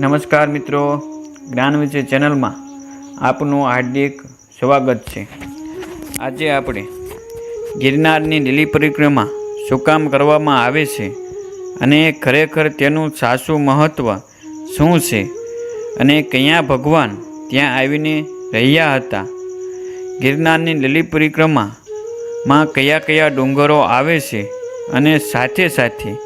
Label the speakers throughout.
Speaker 1: નમસ્કાર મિત્રો, જ્ઞાન વિશે ચેનલમાં આપનું હાર્દિક સ્વાગત છે. આજે આપણે ગિરનારની લીલી પરિક્રમા શું કામ કરવામાં આવે છે અને ખરેખર તેનું સાચું મહત્ત્વ શું છે અને કયા ભગવાન ત્યાં આવીને રહ્યા હતા? ગિરનારની લીલી પરિક્રમામાં કયા કયા ડુંગરો આવે છે અને સાથે સાથે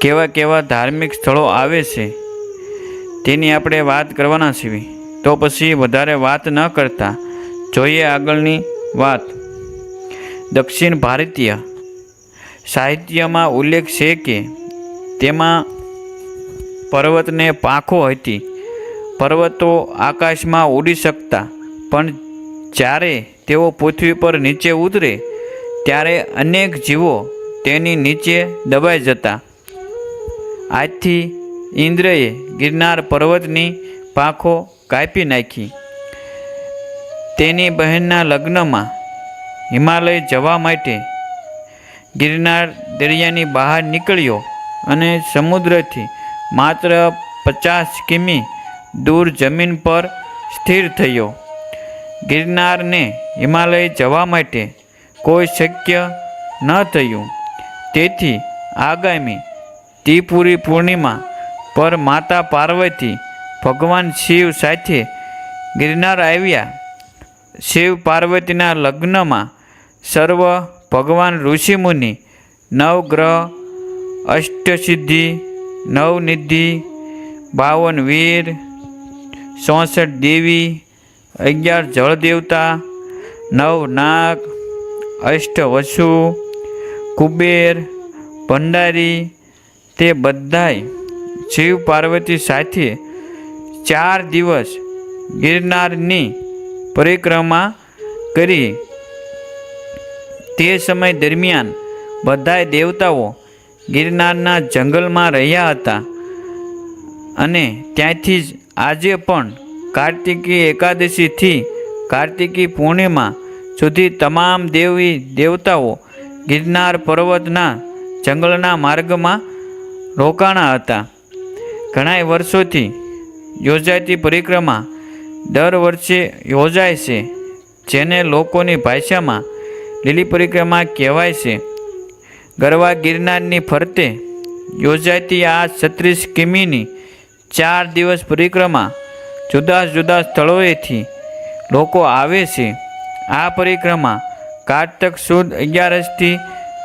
Speaker 1: કેવા કેવા ધાર્મિક સ્થળો આવે છે તેની આપણે વાત કરવાના છીએ. તો પછી વધારે વાત ન કરતા જોઈએ આગળની વાત. દક્ષિણ ભારતીય સાહિત્યમાં ઉલ્લેખ છે કે તેમાં પર્વતને પાંખો હતી. પર્વતો આકાશમાં ઉડી શકતા, પણ જ્યારે તેઓ પૃથ્વી પર નીચે ઉતરે, ત્યારે અનેક જીવો તેની નીચે દબાઈ જતા. આજથી ઇન્દ્રએ ગિરનાર પર્વતની પાંખો કાપી નાખી. તેની બહેનના લગ્નમાં હિમાલય જવા માટે ગિરનાર દરિયાની બહાર નીકળ્યો અને સમુદ્રથી માત્ર પચાસ કિમી દૂર જમીન પર સ્થિર થયો. ગિરનારને હિમાલય જવા માટે કોઈ શક્ય ન થયું. તેથી આગામી ત્રિપુરી પૂર્ણિમા પર માતા પાર્વતી ભગવાન શિવ સાથે ગિરનાર આવ્યા. શિવ પાર્વતીના લગ્નમાં સર્વ ભગવાન ઋષિમુનિ, નવગ્રહ, અષ્ટસિદ્ધિ, નવનિધિ બાવન વીર ચોસઠ દેવી, અગિયાર જળદેવતા નવ નાગ અષ્ટવસુ, કુબેર, ભંડારી, તે બધાય શિવ પાર્વતી સાથે ચાર દિવસ ગિરનારની પરિક્રમા કરી. તે સમય દરમિયાન બધાય દેવતાઓ ગિરનારના જંગલમાં રહ્યા હતા અને ત્યાંથી જ આજે પણ કાર્તિકી એકાદશીથી કાર્તિકી પૂર્ણિમા સુધી તમામ દેવી દેવતાઓ ગિરનાર પર્વતના જંગલના માર્ગમાં રોકાણા હતા. ઘણાય વર્ષોથી યોજાતી પરિક્રમા દર વર્ષે યોજાય છે, જેને લોકોની ભાષામાં લીલી પરિક્રમા કહેવાય છે. ગરવા ગિરનારની ફરતે યોજાતી આ છત્રીસ કિમીની ચાર દિવસ પરિક્રમા જુદા જુદા સ્થળોએથી લોકો આવે છે. આ પરિક્રમા કારતક સુદ અગિયારસથી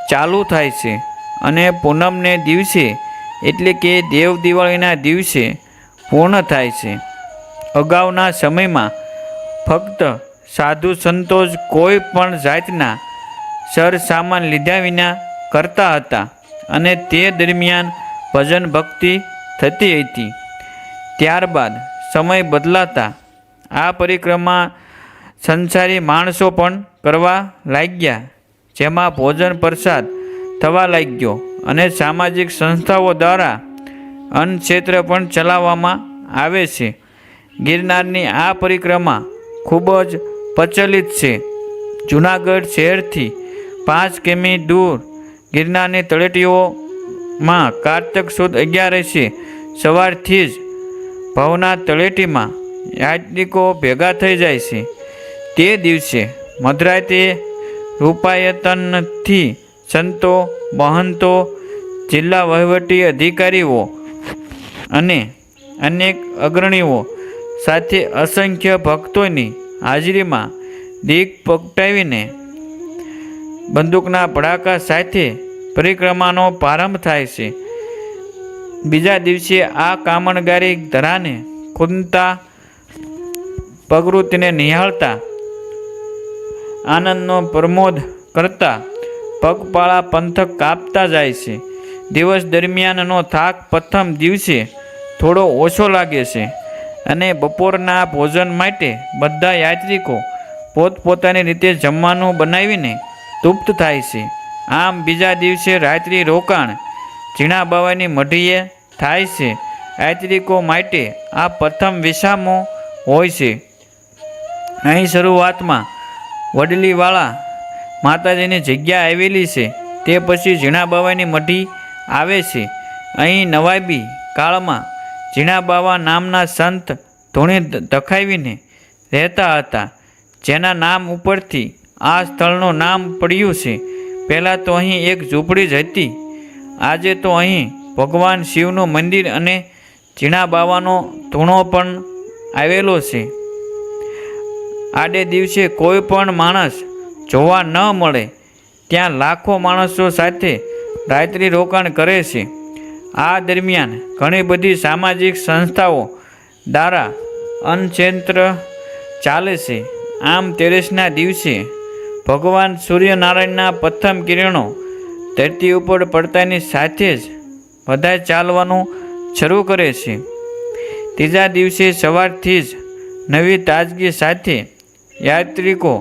Speaker 1: ચાલુ થાય છે અને પૂનમને દિવસે એટલે કે દેવ દિવાળીના દિવસે પૂર્ણ થાય છે. અગાઉના સમયમાં ફક્ત સાધુ સંતોષ કોઈ પણ જાતના સરસામાન લીધા વિના કરતા હતા અને તે દરમિયાન ભજન ભક્તિ થતી હતી. ત્યારબાદ સમય બદલાતા આ પરિક્રમા સંસારી માણસો પણ કરવા લાગ્યા, જેમાં ભોજન પ્રસાદ થવા લાગ્યો. અને સામાજિક સંસ્થાઓ દ્વારા અન્ન ક્ષેત્ર પણ ચલાવવામાં આવે છે. ગિરનારની આ પરિક્રમા ખૂબ જ પ્રચલિત છે. જૂનાગઢ શહેરથી પાંચ કિમી દૂર ગિરનારની તળેટીઓમાં કારતક સુદ અગિયારસે સવારથી જ ભવના તળેટીમાં યાત્રિકો ભેગા થઈ જાય છે. તે દિવસે મધરાતે રૂપાયતનથી સંતો, મહંતો, જિલ્લા વહીવટી અધિકારીઓ અને અનેક અગ્રણીઓ સાથે અસંખ્ય ભક્તોની હાજરીમાં દીક પકટાવીને બંદૂકના ભડાકા સાથે પરિક્રમાનો પ્રારંભ થાય છે. બીજા દિવસે આ કામણગારી ધરાને ખુદતા પ્રકૃતિને નિહાળતા આનંદનો પ્રમોદ કરતા પગપાળા પંથક કાપતા જાય છે. દિવસ દરમિયાનનો થાક પ્રથમ દિવસે થોડો ઓછો લાગે છે અને બપોરના ભોજન માટે બધા યાત્રિકો પોતપોતાની રીતે જમવાનું બનાવીને તૃપ્ત થાય છે. આમ બીજા દિવસે રાત્રિ રોકાણ ઝીણા બાવાની મઢીએ થાય છે. યાત્રિકો માટે આ પ્રથમ વિસામો હોય છે. અહીં શરૂઆતમાં વડલીવાળા માતાજીની જગ્યા આવેલી છે, તે પછી ઝીણા બાવાની મઢી આવે છે. અહીં નવાબી કાળમાં ઝીણા બાવા નામના સંત ધૂણી ધખાવીને રહેતા હતા, જેના નામ ઉપરથી આ સ્થળનું નામ પડ્યું છે. પહેલાં તો અહીં એક ઝૂંપડી જ હતી, આજે તો અહીં ભગવાન શિવનું મંદિર અને ઝીણા બાવાનો ધૂણો પણ આવેલો છે. આડે દિવસે કોઈ પણ માણસ જોવા ન મળે, ત્યાં લાખો માણસો સાથે રાત્રિ રોકાણ કરે છે. આ દરમિયાન ઘણી બધી સામાજિક સંસ્થાઓ દ્વારા અનચેન્ત્ર ચાલે છે. આમ તેરેસના દિવસે ભગવાન સૂર્યનારાયણના પ્રથમ કિરણો ધરતી ઉપર પડતાની સાથે જ બધા ચાલવાનું શરૂ કરે છે. ત્રીજા દિવસે સવારથી જ નવી તાજગી સાથે યાત્રિકો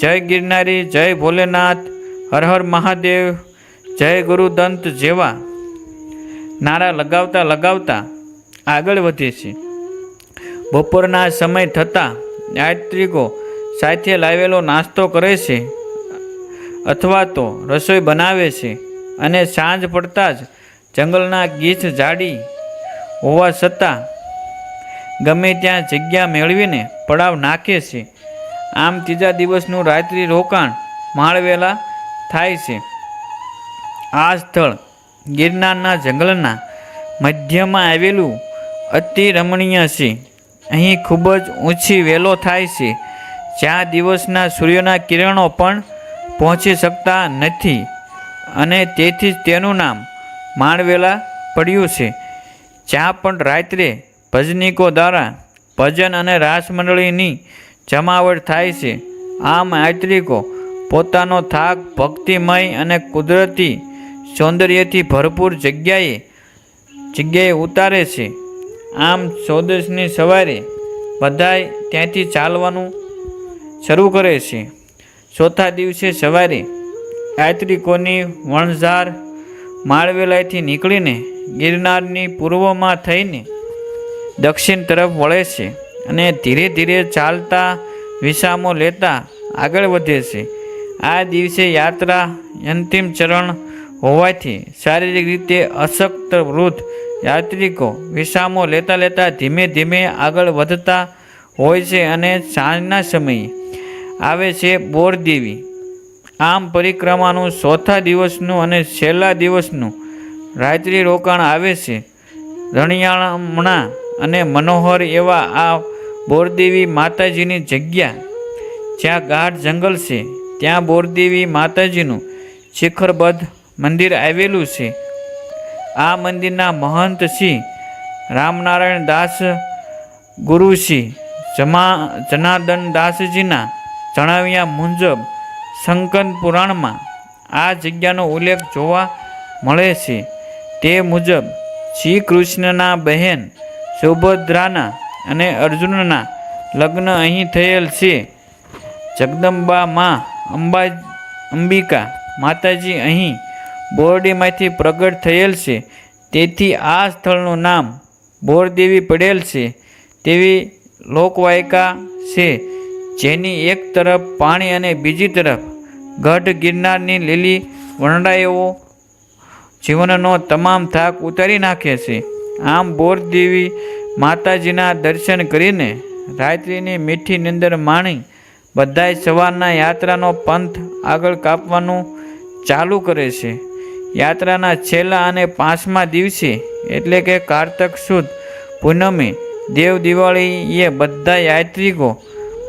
Speaker 1: જય ગિરનારી, જય ભોલેનાથ, હર હર મહાદેવ, જય ગુરુદંત જેવા. નારા લગાવતા લગાવતા આગળ વધે છે બપોરના સમય થતાં યાત્રિકો સાથે લાવેલો નાસ્તો કરે છે અથવા તો રસોઈ બનાવે છે અને સાંજ પડતાં જ જંગલના ગીચ જાડી હોવા છતાં ગમે ત્યાં જગ્યા મેળવીને પડાવ નાખે છે. આમ ત્રીજા દિવસનું રાત્રિ રોકાણ માળવેલા થાય છે. આ સ્થળ ગિરનારના જંગલના મધ્યમાં આવેલું અતિ રમણીય છે. અહીં ખૂબ જ ઊંચી વેલો થાય છે. જ્યાં દિવસના સૂર્યના કિરણો પણ પહોંચી શકતા નથી અને તેથી જ તેનું નામ માણવેલા પડ્યું છે. જ્યાં પણ રાત્રે ભજનીકો દ્વારા ભજન અને રાસ મંડળીની જમાવટ થાય છે. આમ યાત્રિકો પોતાનો થાક, ભક્તિમય અને કુદરતી સૌંદર્યથી ભરપૂર જગ્યાએ જગ્યાએ ઉતારે છે. આમ ચૌદસની સવારે બધાય ત્યાંથી ચાલવાનું શરૂ કરે છે. ચોથા દિવસે સવારે યાત્રિકોની વણઝાર માળવેલાથી નીકળીને ગિરનારની પૂર્વમાં થઈને દક્ષિણ તરફ વળે છે. અને ધીરે ધીરે ચાલતા વિસામો લેતા આગળ વધે છે. આ દિવસે યાત્રા અંતિમ ચરણ હોવાથી શારીરિક રીતે અશક્ત વૃદ્ધ યાત્રિકો વિસામો લેતા લેતા ધીમે ધીમે આગળ વધતા હોય છે અને સાંજના સમયે આવે છે બોરદેવી. આમ પરિક્રમાનું ચોથા દિવસનું અને છેલ્લા દિવસનું રાત્રિ રોકાણ આવે છે. રણિયામણા અને મનોહર એવા આ બોરદેવી માતાજીની જગ્યા. જ્યાં ગાઢ જંગલ છે, ત્યાં બોરદેવી માતાજીનું શિખરબદ્ધ મંદિર આવેલું છે. આ મંદિરના મહંત શ્રી રામનારાયણ દાસ ગુરુશ્રી જમા જનાર્દન દાસજીના જણાવ્યા મુજબ શંકર પુરાણમાં આ જગ્યાનો ઉલ્લેખ જોવા મળે છે. તે મુજબ શ્રી કૃષ્ણના બહેન સુભદ્રાના અને અર્જુનના લગ્ન અહીં થયેલ છે. જગદંબા માં અંબા અંબિકા માતાજી અહીં બોરડીમાંથી પ્રગટ થયેલ છે. તેથી આ સ્થળનું નામ બોરદેવી પડેલ છે. તેવી લોકવાયકા છે, જેની એક તરફ પાણી અને બીજી તરફ ગઢ ગિરનારની લીલી વરંડાઈઓ જીવનનો તમામ થાક ઉતારી નાખે છે. આમ બોરદેવી માતાજીના દર્શન કરીને રાત્રિની મીઠી નિંદર માણી બધાય સવારના યાત્રાનો પંથ આગળ કાપવાનું ચાલુ કરે છે. યાત્રાના છેલ્લા અને પાંચમા દિવસે એટલે કે કારતક સુદ પૂનમે દેવ દિવાળીએ બધા યાત્રિકો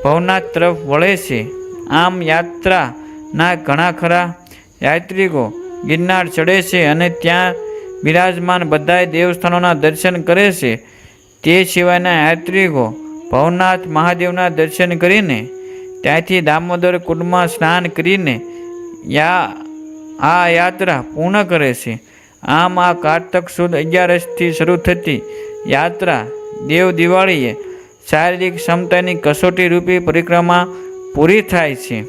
Speaker 1: ભવનાથ તરફ વળે છે. આમ યાત્રાના ઘણા ખરા યાત્રિકો ગિરનાર ચડે છે અને ત્યાં બિરાજમાન બધાય દેવસ્થાનોના દર્શન કરે છે. તે સિવાયના યાત્રિકો ભવનાથ મહાદેવના દર્શન કરીને ત્યાંથી દામોદર કુંડમાં સ્નાન કરીને યા, આ યાત્રા પૂર્ણ કરે છે. આમ આ કારતક સુદ અગિયારસથી શરૂ થતી યાત્રા દેવ દિવાળીએ શારીરિક ક્ષમતાની કસોટી રૂપી પરિક્રમા પૂરી થાય છે.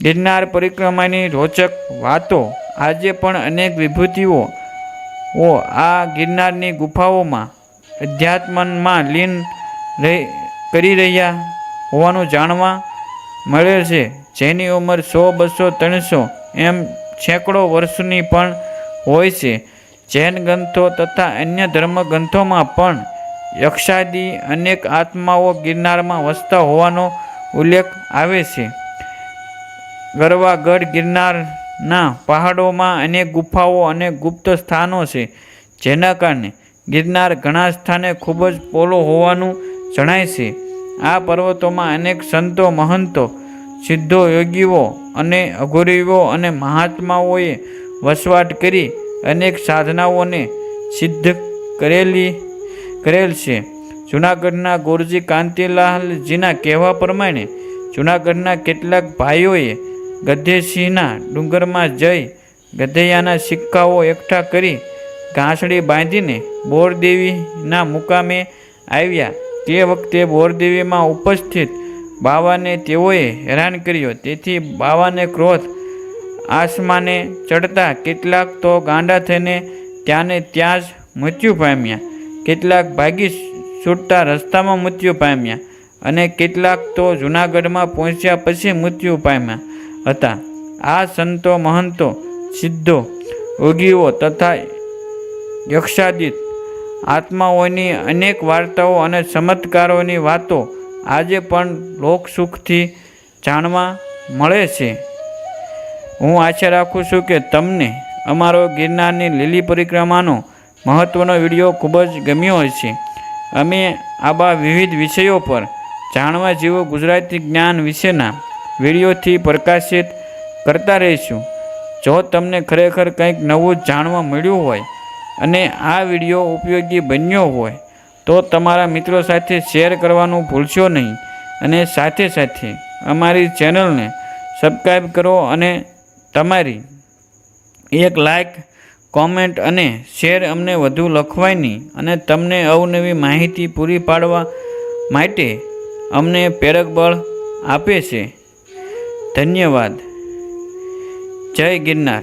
Speaker 1: ગિરનાર પરિક્રમાની રોચક વાતો આજે પણ અનેક વિભૂતિઓ આ ગિરનારની ગુફાઓમાં અધ્યાત્મમાં લીન રહી, કરી રહ્યા હોવાનું જાણવા મળે છે. જેની ઉંમર સો, બસો, ત્રણસો એમ સેંકડો વર્ષની પણ હોય છે. જૈન ગ્રંથો તથા અન્ય ધર્મ ગ્રંથોમાં પણ યક્ષાદી અનેક આત્માઓ ગિરનારમાં વસતા હોવાનો ઉલ્લેખ આવે છે. ગરવાગઢ ગિરનારના પહાડોમાં અનેક ગુફાઓ અને ગુપ્ત સ્થાનો છે. જેના કારણે ગિરનાર ઘણા સ્થાને ખૂબ જ પોલો હોવાનું જણાય છે. આ પર્વતોમાં અનેક સંતો, મહંતો, સિદ્ધો, યોગીઓ અને અઘોરીઓ અને મહાત્માઓએ વસવાટ કરી અનેક સાધનાઓને સિદ્ધ કરેલી, કરેલ છે. જૂનાગઢના ગોરજી કાંતિલાલજીના કહેવા પ્રમાણે, જૂનાગઢના કેટલાક ભાઈઓએ ગધેસિંહના ડુંગરમાં જઈ ગધૈયાના સિક્કાઓ એકઠા કરી ઘાસડી બાંધીને બોરદેવીના મુકામે આવ્યા. તે વખતે બોરદેવીમાં ઉપસ્થિત બાવાને તેઓએ હેરાન કર્યો. તેથી બાવાને ક્રોધ આસમાને ચડતા કેટલાક તો ગાંડા થઈને ત્યાંને ત્યાં જ મૃત્યુ પામ્યા. કેટલાક ભાગી છૂટતા રસ્તામાં મૃત્યુ પામ્યા અને કેટલાક તો જૂનાગઢમાં પહોંચ્યા પછી મૃત્યુ પામ્યા હતા. આ સંતો મહંતો સિદ્ધો યોગીઓ તથા યક્ષાદિત. આત્માઓની અનેક વાર્તાઓ અને ચમત્કારોની વાતો આજે પણ લોકસુખથી જાણવા મળે છે. હું આશા રાખું છું કે તમને અમારો ગિરનારની લીલી પરિક્રમાનો મહત્ત્વનો વીડિયો ખૂબ જ ગમ્યો હશે. અમે આવા વિવિધ વિષયો પર જાણવા જેવું ગુજરાતી જ્ઞાન વિશેના વિડીયોથી પ્રકાશિત કરતા રહીશું. જો તમને ખરેખર કંઈક નવું જાણવા મળ્યું હોય અને આ વીડિયો ઉપયોગી બન્યો હોય તો તમારા મિત્રો સાથે શેર કરવાનું ભૂલશો નહીં. અને સાથે સાથે અમારી ચેનલને સબસ્ક્રાઈબ કરો અને તમારી એક લાઈક કોમેન્ટ અને શેર અમને વધુ લખવાની અને તમને અવનવી માહિતી પૂરી પાડવા માટે અમને પ્રેરક બળ આપે છે. ધન્યવાદ. જય ગિરનાર.